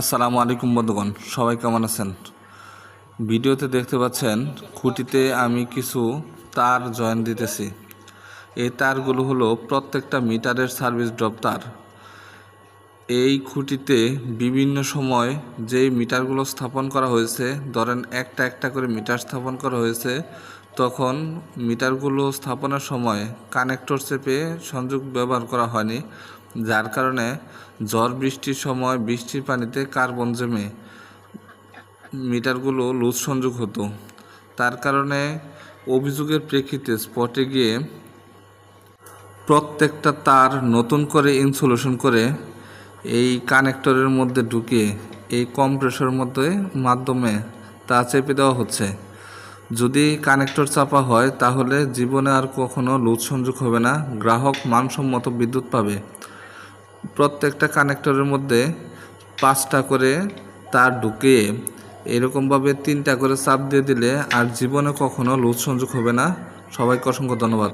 আসসালামু আলাইকুম বন্ধুগণ, সবাই কেমন আছেন? ভিডিওতে দেখতে পাচ্ছেন, খুঁটিতে আমি কিছু তার জয়েন দিতেছি। এই তারগুলো হলো প্রত্যেকটা মিটারের সার্ভিস ড্রপ তার। এই খুঁটিতে বিভিন্ন সময় যেই মিটারগুলো স্থাপন করা হয়েছে, ধরেন একটা একটা করে মিটার স্থাপন করা হয়েছে, তখন মিটারগুলো স্থাপনের সময় কানেক্টর চেপে সংযোগ ব্যবহার করা হয়নি। যার কারণে ঝড় বৃষ্টির সময় বৃষ্টির পানিতে কার্বন জমে মিটারগুলো লুজ সংযোগ হতো। তার কারণে অভিযোগের প্রেক্ষিতে স্পটে গিয়ে প্রত্যেকটা তার নতুন করে ইনসুলেশন করে এই কানেক্টরের মধ্যে ঢুকিয়ে এই কম্প্রেসরের মধ্যে মাধ্যমে তা চেপে দেওয়া হচ্ছে। যদি কানেক্টর চাপা হয়, তাহলে জীবনে আর কখনো লুজ সংযোগ হবে না। গ্রাহক মানসম্মত বিদ্যুৎ পাবে। প্রত্যেকটা কানেক্টরের মধ্যে পাঁচটা করে তার ঢুকে এরকমভাবে তিনটা করে চাপ দিয়ে দিলে আর জীবনে কখনো লুজ সংযোগ হবে না। সবাইকে অসংখ্য ধন্যবাদ।